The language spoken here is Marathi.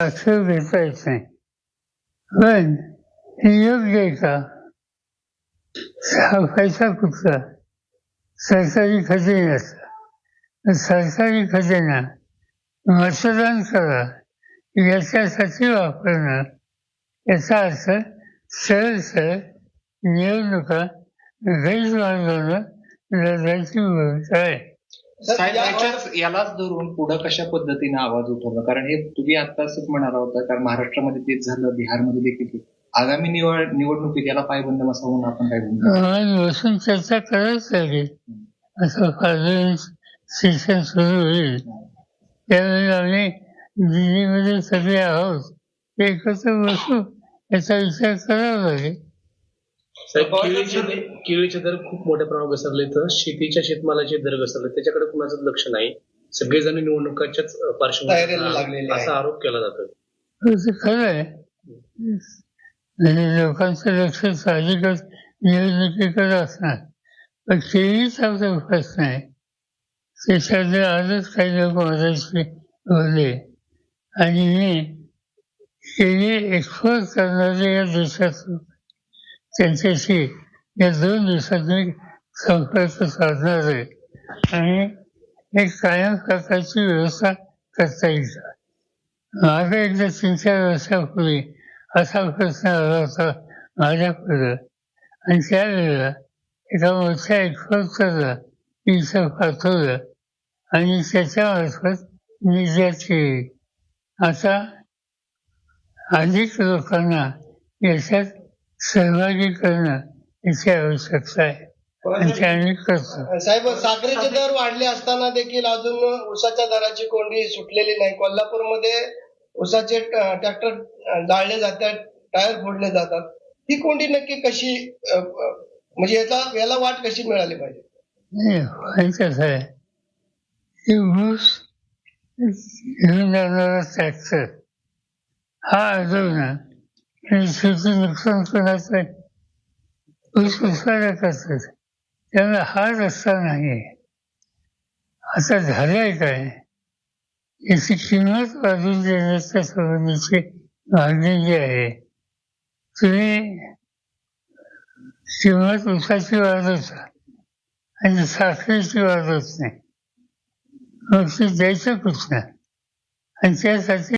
असं घेता येत नाही पण हे योग्य आहे का? हा पैसा कुठला सरकारी खजिन्याचा सरकारी खजिना मतदान करा. याच्यासाठी वापरणं याचा अर्थ सरळ सरळ निवडणुका गैरमार्गानं लढायची भूमिका आहे. यालाच धरून पुढे कशा पद्धतीने आवाज उठवला? कारण हे तुम्ही आत्ताच म्हणाला होता कारण महाराष्ट्रामध्ये तेच झालं बिहारमध्ये देखील ते. आगामी निवड निवडणुकीत याला पायबंद बसावं म्हणून आपण काय बसून चर्चा करायच लागेल असं फार सेशन सुरू होईल. त्यावेळी आम्ही दिल्लीमध्ये सगळे आहोत. एकत्र बसू याचा विचार करावा लागेल. केळीचे केळीचे दर खूप मोठ्या प्रमाणात घसरले तर शेतीच्या शेतमालाचे दर घसरले. त्याच्याकडे कुणाचं लक्ष नाही. सगळेजण निवडणुकाच्याच पार्श्वभूमीवर. असा आरोप केला जातो खरं आहे लोकांचं लक्ष साहजिकच निवडणुकीकडे असणार. पण केळीच प्रश्न आहे त्याच्यामध्ये आजच काही लोक माझ्याशी बोलले. आणि मी केळी एक्सपोर्ट करणारे या देशात त्यांच्याशी या दोन दिवसात मी संपर्क साधणार आहे आणि एक कायम प्रकारची व्यवस्था करता येईल. माझा एकदा तीन चार वर्षापूर्वी असा प्रश्न आला होता माझ्याकडं आणि त्यावेळेला एका मोठ्या एक्सपर्टला इथं पाठवलं आणि त्याच्यामार्फत निर्यात केली आता अधिक लोकांना याच्यात सहभागी करणं याची आवश्यकता आहे आणि ते आम्ही करतो. साहेब साखरेचे दर वाढले असताना देखील अजून उसाच्या दराची कोंडी सुटलेली नाही. कोल्हापूरमध्ये उसाचे ट्रॅक्टर जाळले जातात टायर फोडले जातात. ही कोंडी नक्की कशी म्हणजे याचा याला वाट कशी मिळाली पाहिजे? नाही व्हायचंच आहे. की ऊस घेऊन जाणारा ट्रॅक्टर हा आणि शेती नुकसान कोणाचं आहे ऊस उत्पादक असतात त्यांना हा रस्ता नाही आहे आता झालंय काय? याची किंमत वाढून देण्याच्या संबंधीची मागणी जी आहे. तुम्ही किंमत उसाची वाढवता आणि साखरेची वाढ नाही. मग ते द्यायचं कुठं आणि त्यासाठी